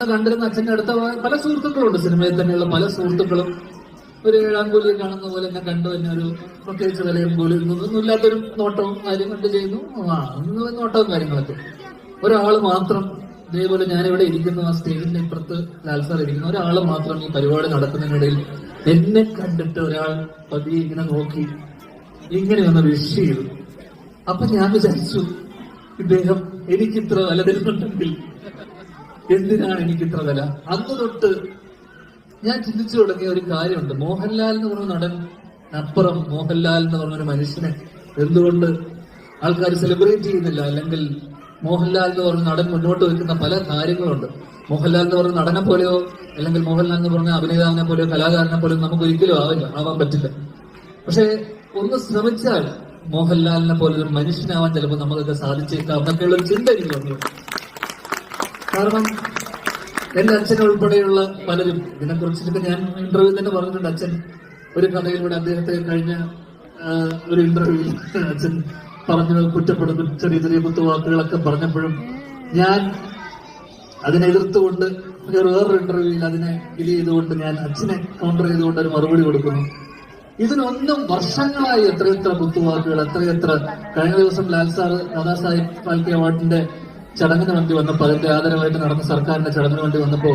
കണ്ടിരുന്ന അച്ഛന്റെ അടുത്ത പല സുഹൃത്തുക്കളുണ്ട്. സിനിമയിൽ തന്നെയുള്ള പല സുഹൃത്തുക്കളും ഒരു ഏഴാം കൂലി കാണുന്ന പോലെ എന്നെ കണ്ടു. തന്നെ ഒരു പ്രത്യേകിച്ച് വിലയും കൂലി ഇല്ലാത്തൊരു നോട്ടവും കാര്യം കണ്ട് ചെയ്യുന്നു. ആ നോട്ടവും കാര്യങ്ങളൊക്കെ. ഒരാൾ മാത്രം ഇതേപോലെ ഞാനിവിടെ ഇരിക്കുന്ന. ആ സ്റ്റേജിന്റെ ഇപ്പുറത്ത് ലാൽ സാർ ഇരിക്കുന്ന. ഒരാൾ മാത്രം ഈ പരിപാടി നടക്കുന്നതിനിടയിൽ എന്നെ കണ്ടിട്ട് ഒരാൾ പതിയെ ഇങ്ങനെ നോക്കി ഇങ്ങനെ ഒന്ന് വിഷ് ചെയ്തു. അപ്പൊ ഞാൻ വിചാരിച്ചു ഇദ്ദേഹം എനിക്കിത്ര വില തരുന്നുണ്ടെങ്കിൽ എന്തിനാണ് എനിക്ക് ഇത്ര വില? അന്ന് തൊട്ട് ഞാൻ ചിന്തിച്ചു തുടങ്ങിയ ഒരു കാര്യമുണ്ട്. മോഹൻലാൽ എന്ന് പറഞ്ഞ നടൻ അപ്പുറം മോഹൻലാൽ എന്ന് പറഞ്ഞ ഒരു മനുഷ്യനെ എന്തുകൊണ്ട് ആൾക്കാർ സെലിബ്രേറ്റ് ചെയ്യുന്നില്ല? അല്ലെങ്കിൽ മോഹൻലാൽ എന്ന് പറഞ്ഞ നടൻ മുന്നോട്ട് വെക്കുന്ന പല കാര്യങ്ങളുണ്ട്. മോഹൻലാൽ എന്ന് പറഞ്ഞ നടനെ പോലെയോ അല്ലെങ്കിൽ മോഹൻലാൽ എന്ന് പറഞ്ഞ അഭിനേതാവിനെ പോലെയോ കലാകാരനെ പോലെയോ നമുക്ക് ഒരിക്കലും ആവില്ല ആവാൻ പറ്റില്ല. പക്ഷേ ഒന്ന് ശ്രമിച്ചാൽ മോഹൻലാലിനെ പോലെ ഒരു മനുഷ്യനാവാൻ ചിലപ്പോൾ നമുക്കൊക്കെ സാധിച്ചേക്കാം. എന്നൊക്കെയുള്ള ചിന്ത എനിക്ക് വന്നു. കാരണം എന്റെ അച്ഛൻ ഉൾപ്പെടെയുള്ള പലരും ഇതിനെക്കുറിച്ചിട്ട് ഞാൻ ഇന്റർവ്യൂ തന്നെ പറഞ്ഞിട്ടുണ്ട് അച്ഛൻ. ഒരു കഥയിലൂടെ അദ്ദേഹത്തെ കഴിഞ്ഞ ഒരു ഇന്റർവ്യൂവിൽ അച്ഛൻ പറഞ്ഞു കുറ്റപ്പെടുന്നു ചെറിയ ചെറിയ കുത്തുവാക്കുകളൊക്കെ പറഞ്ഞപ്പോഴും ഞാൻ അതിനെ എതിർത്തുകൊണ്ട് വേറൊരു ഇന്റർവ്യൂവിൽ അതിനെ ഇത് ചെയ്തുകൊണ്ട് ഞാൻ അച്ഛനെ കൗണ്ടർ ചെയ്തുകൊണ്ട് ഒരു മറുപടി കൊടുക്കുന്നു. ഇതിനൊന്നും വർഷങ്ങളായി എത്രയെത്ര കുത്തുവാക്കുകൾ എത്രയെത്ര കഴിഞ്ഞ ദിവസം ലാൽ സാർ ദാദാസാഹിബ് ഫാൽക്കെ അവാർഡിന്റെ ചടങ്ങിന് വേണ്ടി വന്നപ്പോൾ അതിന്റെ ആദരവായിട്ട് നടന്ന സർക്കാരിന്റെ ചടങ്ങിന് വേണ്ടി വന്നപ്പോ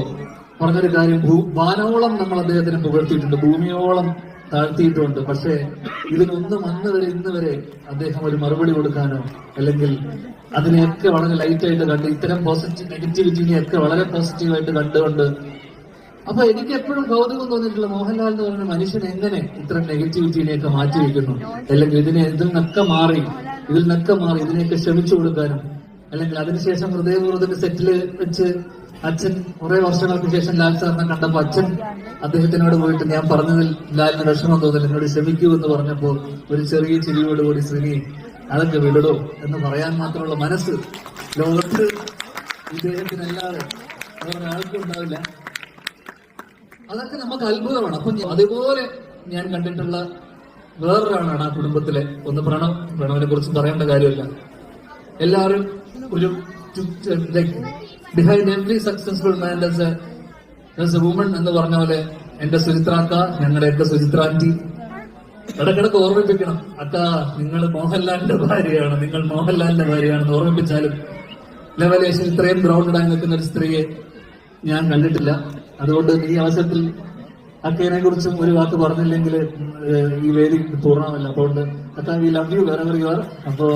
പറഞ്ഞൊരു കാര്യം വാനോളം നമ്മൾ അദ്ദേഹത്തിന് പുകഴ്ത്തിയിട്ടുണ്ട് ഭൂമിയോളം താഴ്ത്തിയിട്ടുണ്ട്. പക്ഷേ ഇതിനൊന്നും അന്ന് വരെ ഇന്ന് വരെ അദ്ദേഹം ഒരു മറുപടി കൊടുക്കാനോ അല്ലെങ്കിൽ അതിനെയൊക്കെ വളരെ ലൈറ്റായിട്ട് കണ്ട് ഇത്തരം പോസിറ്റീവ് നെഗറ്റിവിറ്റിനെയൊക്കെ വളരെ പോസിറ്റീവായിട്ട് കണ്ടുകൊണ്ട് അപ്പൊ എനിക്ക് എപ്പോഴും കൗതുകം തോന്നിയിട്ടുള്ള മോഹൻലാൽ എന്ന് പറയുന്ന മനുഷ്യൻ എങ്ങനെ ഇത്തരം നെഗറ്റിവിറ്റിനെയൊക്കെ മാറ്റി വെക്കുന്നു അല്ലെങ്കിൽ ഇതിനെ ഇതിൽ നിന്നൊക്കെ മാറി ഇതിൽ നിന്നൊക്കെ മാറി ഇതിനെയൊക്കെ ക്ഷമിച്ചു കൊടുക്കാനും അല്ലെങ്കിൽ അതിനുശേഷം ഹൃദയപൂർവത്തിന്റെ സെറ്റിൽ വെച്ച് അച്ഛൻ കുറെ വർഷങ്ങൾക്ക് ശേഷം ലാൽ സാറിനെ കണ്ടപ്പോ അച്ഛൻ അദ്ദേഹത്തിനോട് പോയിട്ട് ഞാൻ പറഞ്ഞതിൽ ലാലിന് വിഷമം തോന്നില്ല. എന്നോട് ക്ഷമിക്കൂ എന്ന് പറഞ്ഞപ്പോ ഒരു ചെറിയ ചിരിയോടുകൂടി ശ്രീനി അതൊക്കെ വിടടോ എന്ന് പറയാൻ മാത്രമുള്ള മനസ്സ് ലോകത്ത് ഇദ്ദേഹത്തിനല്ലാതെ വേറെ ആൾക്കും ഉണ്ടാവില്ല. അതൊക്കെ നമുക്ക് അത്ഭുതമാണ്. അപ്പൊ അതുപോലെ ഞാൻ കണ്ടിട്ടുള്ള വേറൊരാളാണ് ആ കുടുംബത്തിലെ. ഒന്ന് പ്രണവ്. പ്രണവിനെ കുറിച്ച് പറയേണ്ട കാര്യമില്ല. എല്ലാവരും ഒരു behind every successful man does a woman എന്ന് പറഞ്ഞ പോലെ എന്റെ സുചിത്രാക്ക എന്റെ സുചിത്രാന്റി ഇടക്കിടക്ക് ഓർമ്മിപ്പിക്കണം. അക്ക നിങ്ങൾ മോഹൻലാലിന്റെ ഭാര്യയാണ് നിങ്ങൾ മോഹൻലാലിന്റെ ഭാര്യയാണെന്ന് ഓർമ്മിപ്പിച്ചാലും ലെവലേഷൻ ഇത്രയും ഗ്രൗണ്ടഡ് ആയി നിൽക്കുന്ന ഒരു സ്ത്രീയെ ഞാൻ കണ്ടിട്ടില്ല. അതുകൊണ്ട് ഈ അവസരത്തിൽ അക്കയെ കുറിച്ചും ഒരു വാക്ക് പറഞ്ഞില്ലെങ്കിൽ ഈ വേദി പൂർണമല്ല. അതുകൊണ്ട് അക്ക വി ലവ് യു വേറെ യു ആർ അപ്പോ